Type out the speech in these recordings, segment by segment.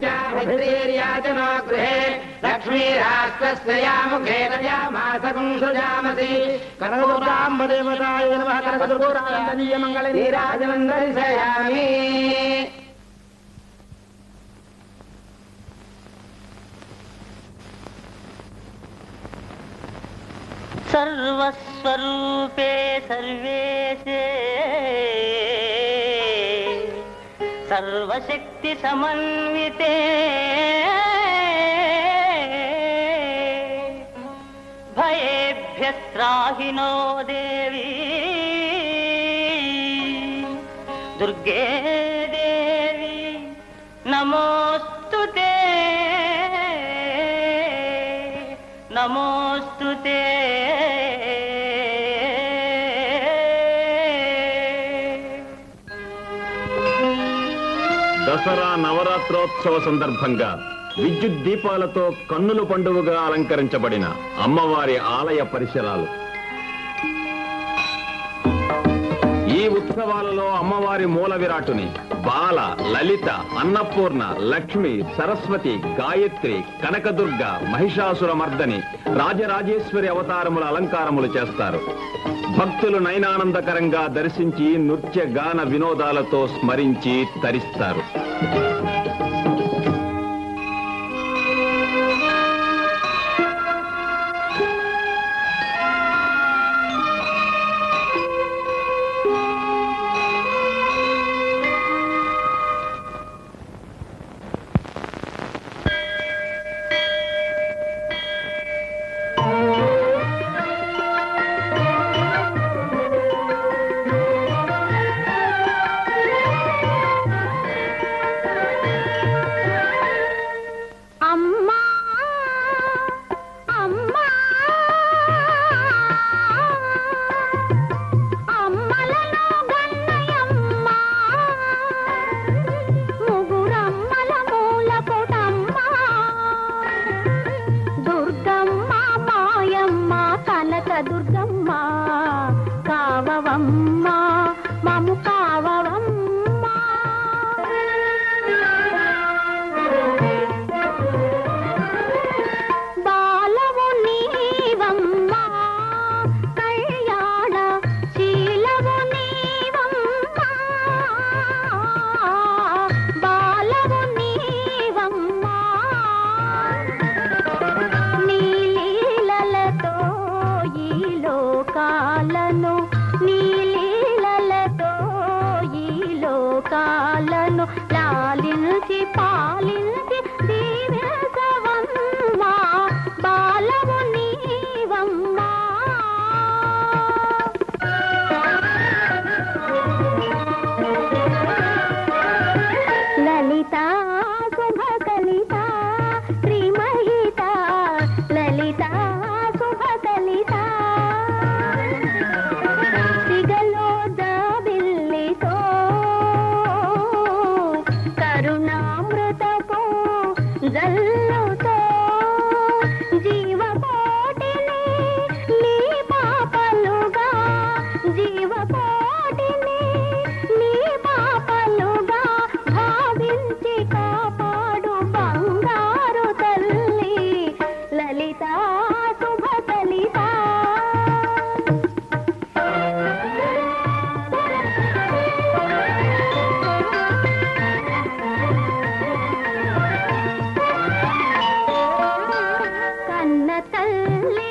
भित्रीर्याचनो गृहे लक्ष्मीराष्ट्रस्य या मुखे दयामासकं सृजामसि कनकदुर्गाम्बदेवताय नमः कनकदुर्गानन्दनीयमङ्गले नीराजनं दर्शयामि सर्वस्वरूपे सर्वेशे सर्वशक्तिसमन्विते शक्ति समन्विते। भयेभ्य देवी। दुर्गे దసరా నవరాత్రోత్సవ సందర్భంగా విద్యుత్ దీపాలతో కన్నుల పండుగగా అలంకరించబడిన అమ్మవారి ఆలయ పరిసరాలు. ఈ ఉత్సవాలలో అమ్మవారి మూల విరాటుని బాల లలిత అన్నపూర్ణ లక్ష్మి సరస్వతి గాయత్రి కనకదుర్గ మహిషాసుర మర్దని రాజరాజేశ్వరి అవతారముల అలంకారములు చేస్తారు. భక్తులు నయనానందకరంగా దర్శించి నృత్య గాన వినోదాలతో స్మరించి తరిస్తారు.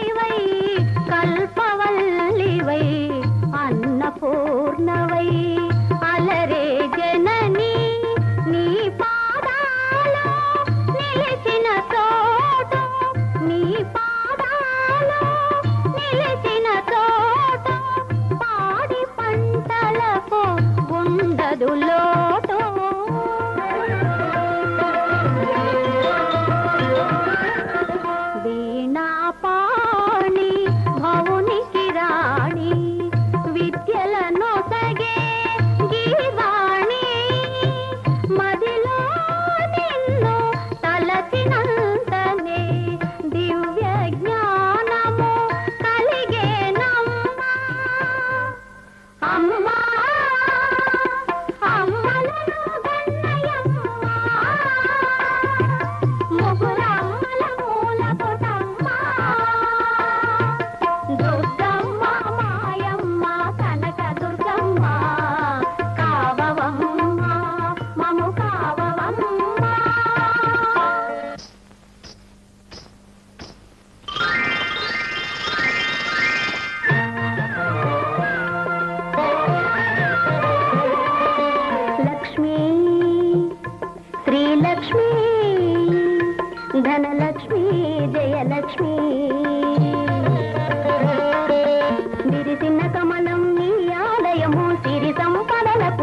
தேவை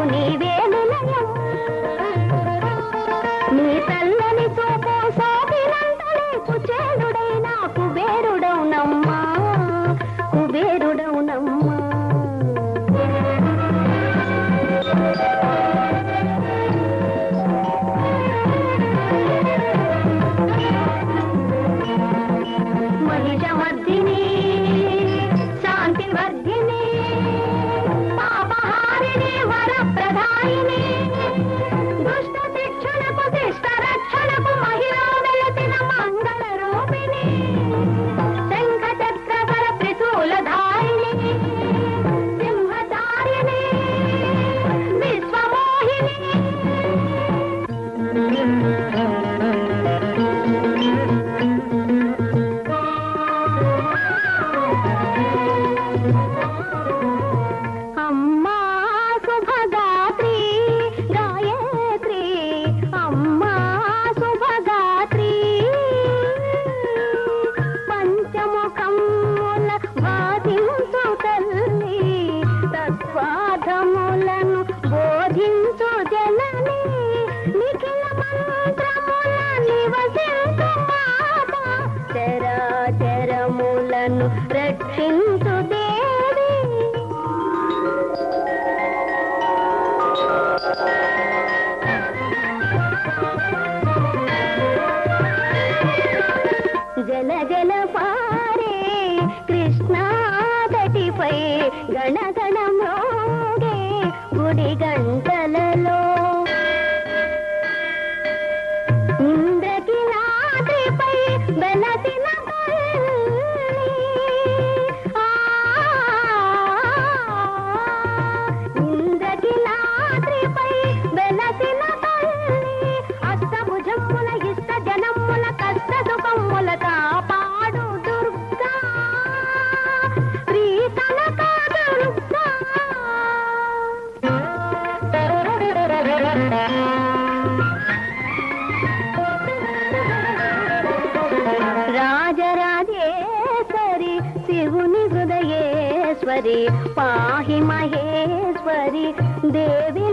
ನೀವೇ पाहि महेश्वरी देवी